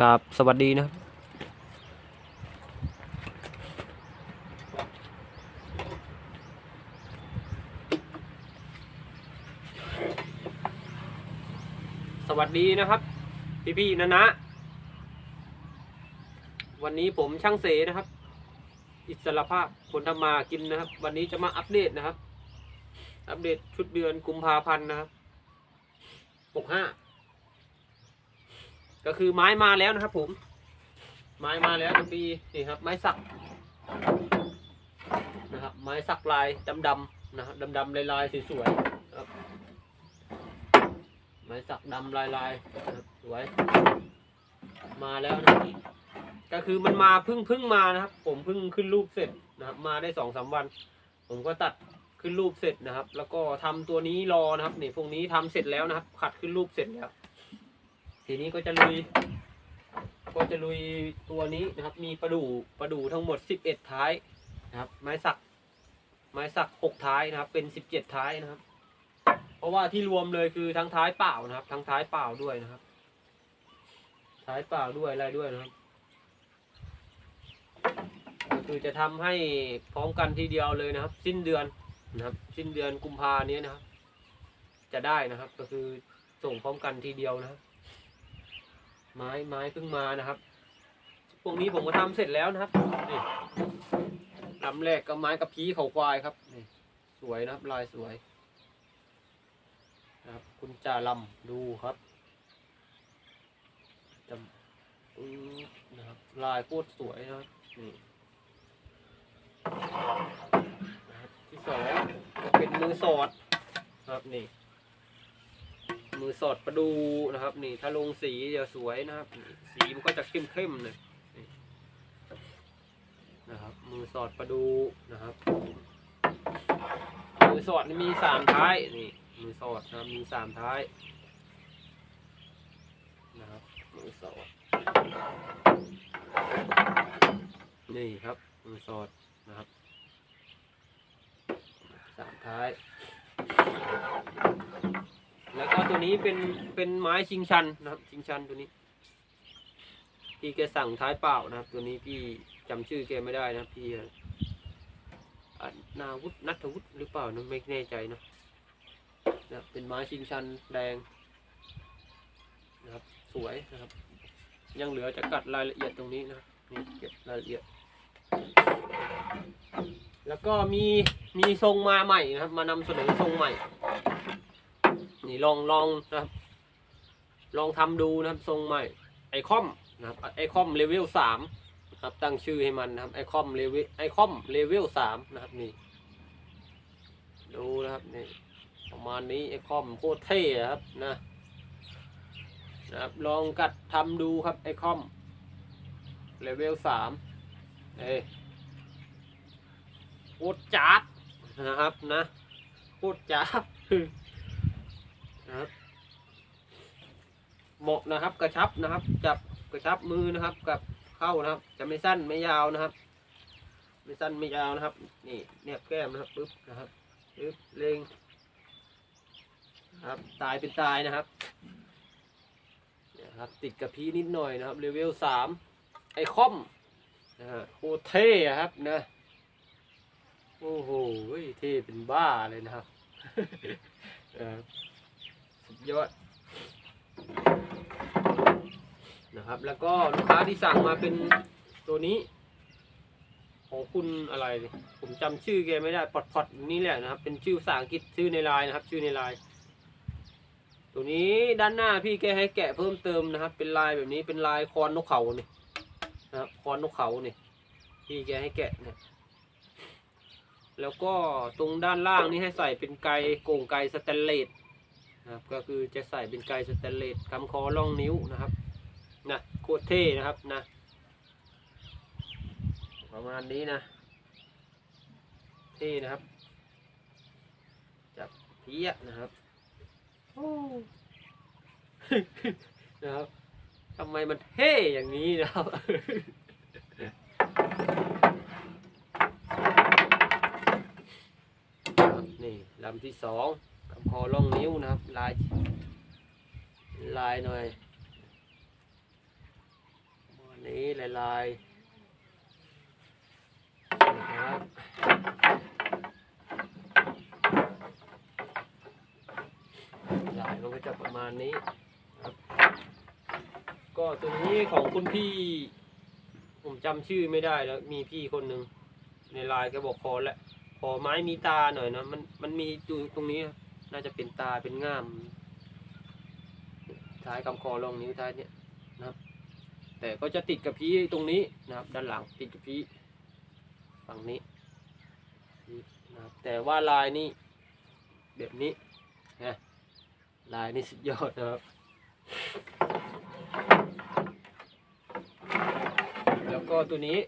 กับสวัสดีนะครับสวัสดีนะครับ พี่ๆนะนะ วันนี้ผมช่างเสนะครับ อิสระภาพคนทำมากินนะครับ วันนี้จะมาอัปเดตนะครับ อัปเดตชุดเดือนกุมภาพันธ์นะครับหกห้า ก็คือไม้มาแล้วนะครับ ผม ไม้มาแล้วเป็นปีนี่ครับ ไม้สักนะครับไม้สักลายดำๆนะครับดำๆลายๆสวยๆครับ ไม้สักดำลายๆนะครับสวย มาแล้วนะก็คือมันมาพึ่งพึ่งมานะครับ ผมพึ่งขึ้นรูปเสร็จนะครับ มาได้สองสามวัน ผมก็ตัดขึ้นรูปเสร็จนะครับ แล้วก็ทำตัวนี้รอนะครับนี่พวกนี้ทำเสร็จแล้วนะครับ ขัดขึ้นรูปเสร็จแล้ว ทีนี้ก็จะลุย ก็จะลุยตัวนี้นะครับ มีประดู่ประดู่ทั้งหมดสิบเอ็ดท้ายนะครับ ไม้สัก ไม้สักหกท้ายนะครับ เป็นสิบเจ็ดท้ายนะครับ เพราะว่าที่รวมเลยคือทั้งท้ายเปล่านะครับ ทั้งท้ายเปล่าด้วยนะครับ ท้ายเปล่าด้วยอะไรด้วยนะครับก็คือจะทำให้พร้อมกันทีเดียวเลยนะครับ สิ้นเดือนนะครับ สิ้นเดือนกุมภาเนี้ยนะครับ จะได้นะครับ ก็คือส่งพร้อมกันทีเดียวนะครับ ไม้ไม้เพิ่งมานะครับ พวกนี้ผมก็ทำเสร็จแล้วนะครับนี่ลำแรกก็ไม้กระพี้เขาควายครับนี่สวยนะครับลายสวยนะครับ คุณจ่าลำดูครับจำนะครับลายโคตรสวยนะครับนี่นะที่สองเป็นมือสอดครับนี่ มือสอดประดูนะครับ นี่ถ้าลงสีจะสวยนะครับ สีมันก็จะเข้มเข้มๆเลยนี่นะครับ มือสอดประดูนะครับมือสอดนี่มีสามท้ายนี่มือสอดนะครับมีสามท้ายนะครับมือสอดนี่ครับมือสอดนะครับสามท้าย แล้วก็ตัวนี้เป็นเป็นไม้ชิงชันนะครับ ชิงชันตัวนี้พี่แกสั่งท้ายเปล่านะครับ ตัวนี้พี่จำชื่อแกไม่ได้นะครับพี่อะนาวุฒนัทวุฒิหรือเปล่านะไม่แน่ใจนะนะครับเป็นไม้ชิงชันแดงนะครับสวยนะครับ ยังเหลือจะกัดรายละเอียดตรงนี้นะนี่เก็บรายละเอียด แล้วก็มีมีทรงมาใหม่นะครับ มานำเสนอทรงใหม่ นี่ลองลองนะครับ ลองทำดูนะครับทรงใหม่ไอคอมนะครับไอคอมเลเวลสามนะครับตั้งชื่อให้มันนะครับไอคอมเลเวลไอคอมเลเวลสามนะครับนี่ดูนะครับนี่ประมาณนี้ไอคอมโคตรเท่ครับนะนะครับลองกัดทำดูครับไอคอมเลเวลสามเอโคตรจัดนะครับนะโคตรจัด นะครับ เหมาะนะครับกระชับนะครับ จับกระชับมือนะครับ กับเข้านะครับ จะไม่สั้นไม่ยาวนะครับ ไม่สั้นไม่ยาวนะครับ นี่เนี่ยแก้มนะครับปึ๊บนะครับปึ๊บเล็งนะครับ ตายเป็นตายนะครับนี่ยครับ ติดกับพีนิดหน่อยนะครับเลเวลสามไอคอมนะฮะโคเท่อะครับนะโอ้โหเท่เป็นบ้าเลยนะครับ ยอดนะครับ แล้วก็ลูกค้าที่สั่งมาเป็นตัวนี้ ของคุณอะไร ผมจำชื่อแกไม่ได้พอดพอดนี่แหละนะครับ เป็นชื่อภาษาอังกฤษชื่อในไลน์นะครับ ชื่อในไลน์ตัวนี้ด้านหน้าพี่แกให้แกะเพิ่มเติมนะครับ เป็นลายแบบนี้เป็นลายคอนนกเขาเนี่ยนะครับคอนนกเขาเนี่ยพี่แกให้แกะเนี่ยแล้วก็ตรงด้านล่างนี่ให้ใส่เป็นไกโก่งไกสแตนเลส นะครับก็คือจะใส่เป็นไกสแตนเลสคำคอล่องนิ้วนะครับนะโคตรเท่นะครับนะประมาณนี้นะ เท่นะครับ จับเพี้ยนะครับโอ้นะครับทำไมมันเท่อย่างนี้นะครับนี่ลำที่สอง อล่องนิ้วนะครับ ลาย ลายหน่อยนี้ลายลายนะครับลายมันก็จะประมาณนี้ครับก็ตัวนี้ของคุณพี่ ผมจำชื่อไม่ได้แล้ว มีพี่คนหนึ่งในไลน์ก็บอกคอและขอไม้มีตาหน่อยนะมันมันมีอยู่ตรงนี้ น่าจะเป็นตาเป็นง่าม ท้ายคำคอลองนิ้วท้ายเนี่ยนะครับ แต่ก็จะติดกับพีตรงนี้นะครับ ด้านหลังติดกับพีฝั่งนี้นะครับแต่ว่าลายนี่แบบนี้นะลายนี่สุดยอดนะครับแล้วก็ตัวนี้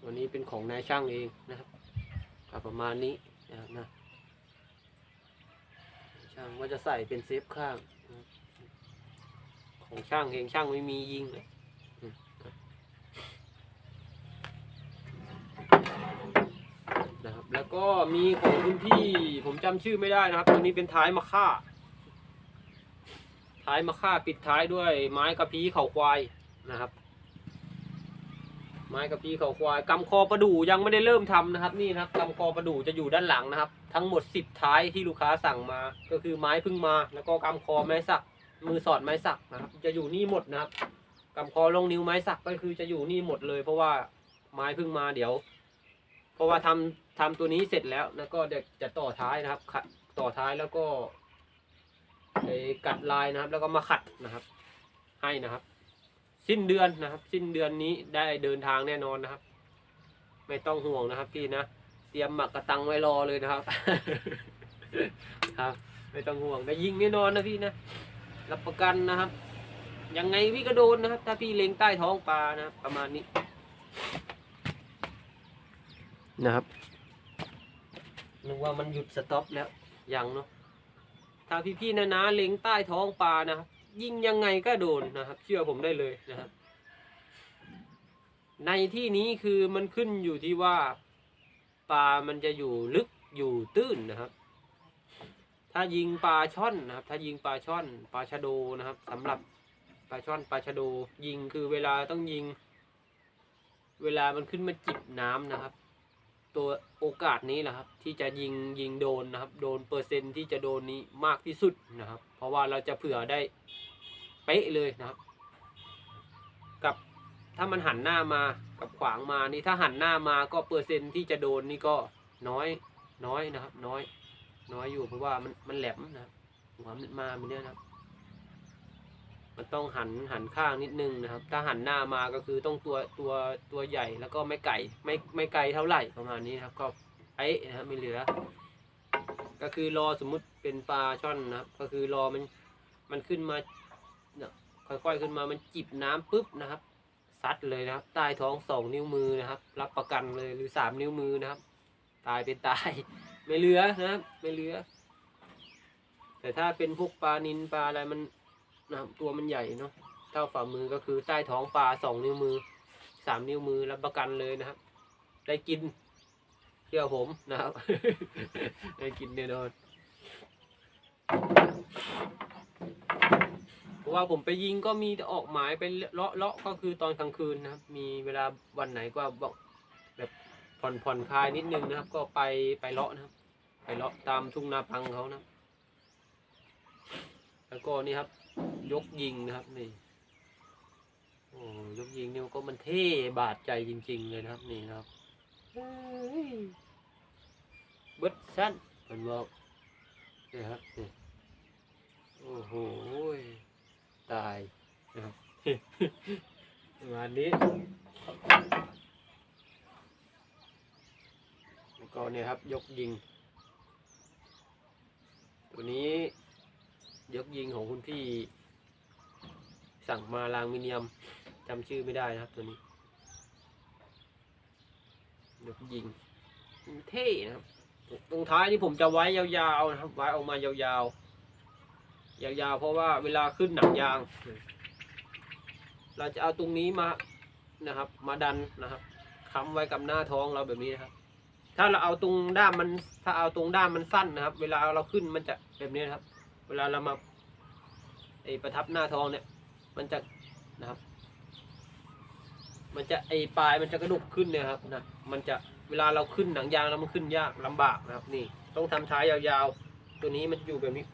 ตัวนี้เป็นของนายช่างเองนะครับประมาณนี้ นะครับนะช่างว่าจะใส่เป็นเซฟข้างของช่างเองช่างไม่มียิงเลยนะครับ แล้วก็มีของคุณพี่ผมจำชื่อไม่ได้นะครับ ตัวนี้เป็นท้ายมะค่า ท้ายมะค่าปิดท้ายด้วยไม้กระพี้เขาควายนะครับ ไม้กระพี้เขาควายกำคอประดู่ยังไม่ได้เริ่มทำนะครับ นี่นะครับกำคอประดู่จะอยู่ด้านหลังนะครับ ทั้งหมดสิบท้ายที่ลูกค้าสั่งมา ก็คือไม้พึ่งมา แล้วก็กำคอไม้สัก มือสอดไม้สักนะครับ จะอยู่นี่หมดนะครับกำคอลงนิ้วไม้สักก็คือจะอยู่นี่หมดเลย เพราะว่าไม้พึ่งมาเดี๋ยว เพราะว่าทำทำตัวนี้เสร็จแล้วแล้วก็เดี๋ยวจะต่อท้ายนะครับต่อท้ายแล้วก็ไปกัดลายนะครับ แล้วก็มาขัดนะครับ ให้นะครับ สิ้นเดือนนะครับ สิ้นเดือนนี้ได้เดินทางแน่นอนนะครับ ไม่ต้องห่วงนะครับพี่นะเตรียมหมักกระตังไว้รอเลยนะครับ ครับ ไม่ต้องห่วงได้ยิงแน่นอนนะพี่นะรับประกันนะครับยังไงพี่ก็โดนนะครับ ถ้าพี่เล็งใต้ท้องปลานะครับประมาณนี้นะครับนึกว่ามันหยุดสต็อปแล้วยังเนาะถ้าพี่ๆนะนะเล็งใต้ท้องปลานะครับ ยิงยังไงก็โดนนะครับ เชื่อผมได้เลยนะครับ ในที่นี้คือมันขึ้นอยู่ที่ว่าปลามันจะอยู่ลึกอยู่ตื้นนะครับ ถ้ายิงปลาช่อนนะครับ ถ้ายิงปลาช่อนปลาชะโดนะครับสำหรับปลาช่อนปลาชะโดยิงคือเวลาต้องยิง เวลามันขึ้นมาจิบน้ำนะครับ ตัวโอกาสนี้แหละครับ ที่จะยิงยิงโดนนะครับ โดนเปอร์เซ็นต์ที่จะโดนนี้มากที่สุดนะครับ เพราะว่าเราจะเผื่อได้เป๊ะเลยนะครับ กับถ้ามันหันหน้ามากับขวางมานี่ถ้าหันหน้ามาก็เปอร์เซ็นต์ที่จะโดนนี่ก็น้อยน้อยนะครับ น้อย น้อยอยู่เพราะว่ามันมันแหลมนะครับหัวมันมาแบบนี้นะครับ มันต้องหันหันข้างนิดนึงนะครับ ถ้าหันหน้ามาก็คือต้องตัวตัวตัวใหญ่แล้วก็ไม่ไก่ไม่ไม่ไกลเท่าไหร่ประมาณนี้นะครับก็ไอ้นะครับไม่เหลือ ก็คือรอสมมุติเป็นปลาช่อนนะครับ ก็คือรอมันมันขึ้นมาเนี่ยค่อยๆขึ้นมามันจิบน้ำปุ๊บนะครับซัดเลยนะครับใต้ท้องสองนิ้วมือนะครับ รับประกันเลยหรือสามนิ้วมือนะครับ ตายเป็นตาย ไม่เหลือนะครับ ไม่เหลือ แต่ถ้าเป็นพวกปลานินปลาอะไรมัน นะครับ ตัวมันใหญ่เนาะเท่าฝ่ามือก็คือใต้ท้องปลาสองนิ้วมือสามนิ้วมือรับประกันเลยนะครับ ได้กินเชื่อผมนะครับ ได้กินแน่นอนเพราะว่าผมไปยิงก็มีออกหมายไปเลาะเลาะก็คือตอนกลางคืนนะครับ มีเวลาวันไหนก็บอกแบบผ่อนผ่อนคลายนิดนึงนะครับ ก็ไปไปเลาะนะครับ ไปเลาะตามทุ่งนาพังเขานะ แล้วก็นี่ครับ ยกยิงนะครับนี่โอ้ยกยิงนี่ก็มันเท่บาดใจจริง ๆ เลยนะครับ นี่นะครับเฮ้ยเบิดสั้นเป็นบอกนี่ครับนี่โอ้โหตายนะครับประมาณนี้แล้วก็เนี่ยครับยกยิง ตัวนี้ ยกยิงของคุณพี่ สั่งมาลางมิเนียมจำชื่อไม่ได้นะครับตัวนี้ ยกยิง เท่นะครับ ตรงท้ายนี่ผมจะไว้ยาวๆนะครับ ไว้ออกมายาวๆ ยาวๆ เพราะว่าเวลาขึ้นหนังยาง เราจะเอาตรงนี้มานะครับ มาดันนะครับค้ำไว้กับหน้าท้องเราแบบนี้นะครับ ถ้าเราเอาตรงด้ามมัน ถ้าเอาตรงด้ามมันสั้นนะครับ เวลาเราขึ้นมันจะแบบนี้นะครับ เวลาเรามาไอประทับหน้าทองเนี่ย มันจะนะครับ มันจะไอปลายมันจะกระดุกขึ้นเนี่ยครับนะมันจะเวลาเราขึ้นหนังยางแล้วมันขึ้นยากลำบากนะครับ นี่ ต้องทำท้ายยาวๆ ตัวนี้มันอยู่แบบนี้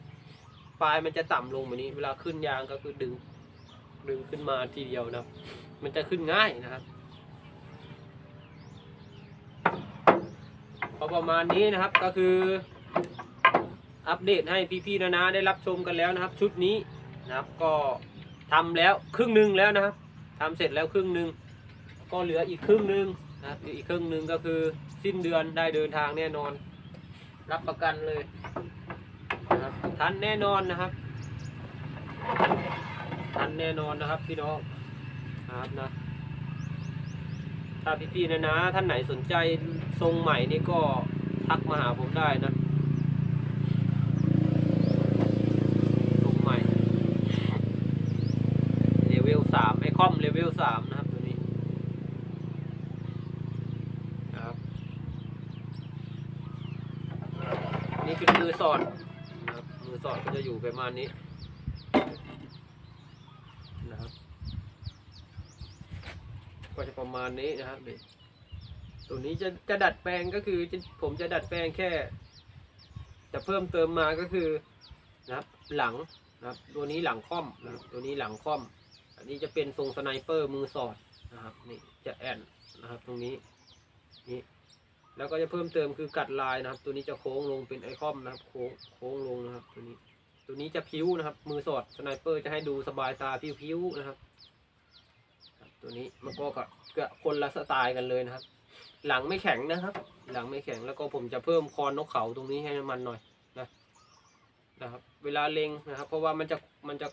ปลายมันจะต่ำลงแบบนี้ เวลาขึ้นยางก็คือดึง ดึงขึ้นมาทีเดียวนะมันจะขึ้นง่ายนะครับพอประมาณนี้นะครับก็คือ อัปเดตให้พี่ๆนะนะได้รับชมกันแล้วนะครับ ชุดนี้นะครับก็ทำแล้วครึ่งหนึ่งแล้วนะครับทำเสร็จแล้วครึ่งหนึ่งก็เหลืออีกครึ่งหนึ่งนะครับอีกครึ่งหนึ่งก็คือสิ้นเดือนได้เดินทางแน่นอน รับประกันเลยนะครับทันแน่นอนนะครับทันแน่นอนนะครับพี่น้องนะครับนะถ้าพี่ๆนะนะท่านไหนสนใจทรงใหม่นี่ก็ทักมาหาผมได้นะทรงใหม่เลเวลสามไอคอมเลเวลสามนะครับตัวนี้นะครับนี่คื อมือสอดนะครับมือสอดก็จะอยู่ประมาณนี้นะครับก็จะประมาณนี้นะครับนี่ตัวนี้จะจะดัดแปลงก็คือจะผมจะดัดแปลงแค่ จะเพิ่มเติมมาก็คือนะครับ หลังนะครับ ตัวนี้หลังค่อมนะครับตัวนี้หลังค่อม อันนี้จะเป็นทรงสไนเปอร์มือสอดนะครับนี่จะแอนนะครับ ตรงนี้นี่ แล้วก็จะเพิ่มเติมคือกัดลายนะครับ ตัวนี้จะโค้งลงเป็นไอคอมนะครับ โค้งโค้งลงนะครับ ตัวนี้ ตัวนี้จะพิ้วนะครับ มือสอดสไนเปอร์จะให้ดูสบายตาพิ้วๆนะครับครับตัวนี้มันก็กับก็คนละสไตล์กันเลยนะครับ หลังไม่แข็งนะครับ หลังไม่แข็งแล้วก็ผมจะเพิ่มคอนนกเขาตรงนี้ให้มันหน่อยนะนะครับ เวลาเล็งนะครับ เพราะว่ามันจะมันจะ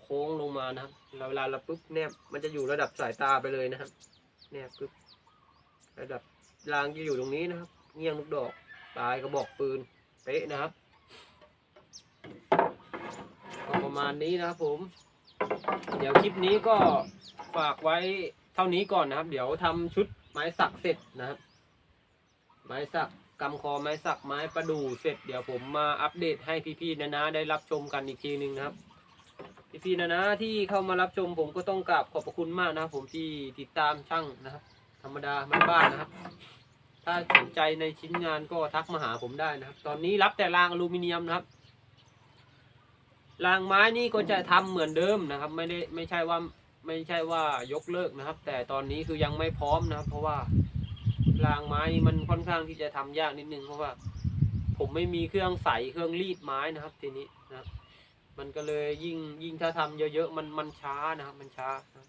โค้งลงมานะครับแล้วเวลาเราปุ๊บแนบมันจะอยู่ระดับสายตาไปเลยนะครับ แนบปุ๊บระดับ รางจะอยู่ตรงนี้นะครับ เงี่ยงลูกดอกปลายกระบอกปืนเป๊ะนะครับก็ประมาณนี้นะครับผม เดี๋ยวคลิปนี้ก็ฝากไว้เท่านี้ก่อนนะครับ เดี๋ยวทำชุดไม้สักเสร็จนะครับ ไม้สักกำคอไม้สักไม้ประดู่เสร็จ เดี๋ยวผมมาอัปเดตให้พี่ๆนะนะได้รับชมกันอีกทีหนึ่งนะครับ พี่ๆนะนะที่เข้ามารับชมผมก็ต้องกราบขอบพระคุณมากนะครับผมที่ติดตามช่างนะครับ ธรรมดาไม่บ้านๆนะครับ ถ้าสนใจในชิ้นงานก็ทักมาหาผมได้นะครับ ตอนนี้รับแต่รางอลูมิเนียมนะครับรางไม้นี่ก็จะทำเหมือนเดิมนะครับ ไม่ได้ไม่ใช่ว่าไม่ใช่ว่ายกเลิกนะครับ แต่ตอนนี้คือยังไม่พร้อมนะครับ เพราะว่ารางไม้มันค่อนข้างที่จะทำยากนิดนึงเพราะว่า ผมไม่มีเครื่องใสเครื่องรีดไม้นะครับ ทีนี้นะครับมันก็เลยยิ่งยิ่งถ้าทำเยอะๆมันมันช้านะครับ มันช้านะ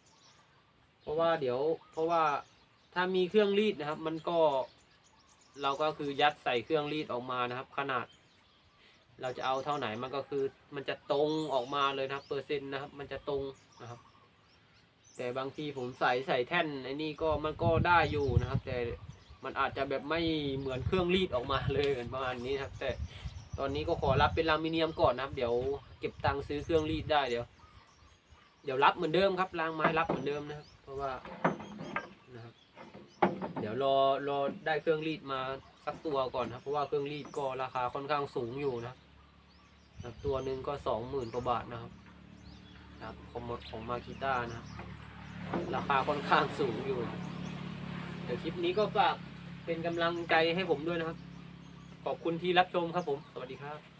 เพราะว่าเดี๋ยว เพราะว่าถ้ามีเครื่องรีดนะครับ มันก็ เราก็คือยัดใส่เครื่องรีดออกมานะครับ ขนาด เราจะเอาเท่าไหนมันก็คือ มันจะตรงออกมาเลยนะครับ เปอร์เซ็นต์นะครับ มันจะตรงนะครับ แต่บางทีผมใส่ใส่แท่นไอ้นี่ก็มันก็ได้อยู่นะครับ แต่มันอาจจะแบบไม่เหมือนเครื่องรีดออกมาเลยเหมือนประมาณนี้นะครับ แต่ตอนนี้ก็ขอรับเป็นลูมิเนียมก่อนนะครับ เดี๋ยวเก็บตังค์ซื้อเครื่องรีดได้เดี๋ยว เดี๋ยวรับเหมือนเดิมครับรางไม้รับเหมือนเดิมนะครับ เพราะว่า ดี๋ยวรอรอได้เครื่องรีดมาสักตัวก่อนครับเพราะว่าเครื่องรีดก็ราคาค่อนข้างสูงอยู่นะตัวหนึ่งก็สองหมื่นกว่าบาทนะครับครับของของมาคิต้านะครับราคาค่อนข้างสูงอยู่ เดี๋ยวคลิปนี้ก็ฝากเป็นกำลังใจให้ผมด้วยนะครับ ขอบคุณที่รับชมครับผม สวัสดีครับ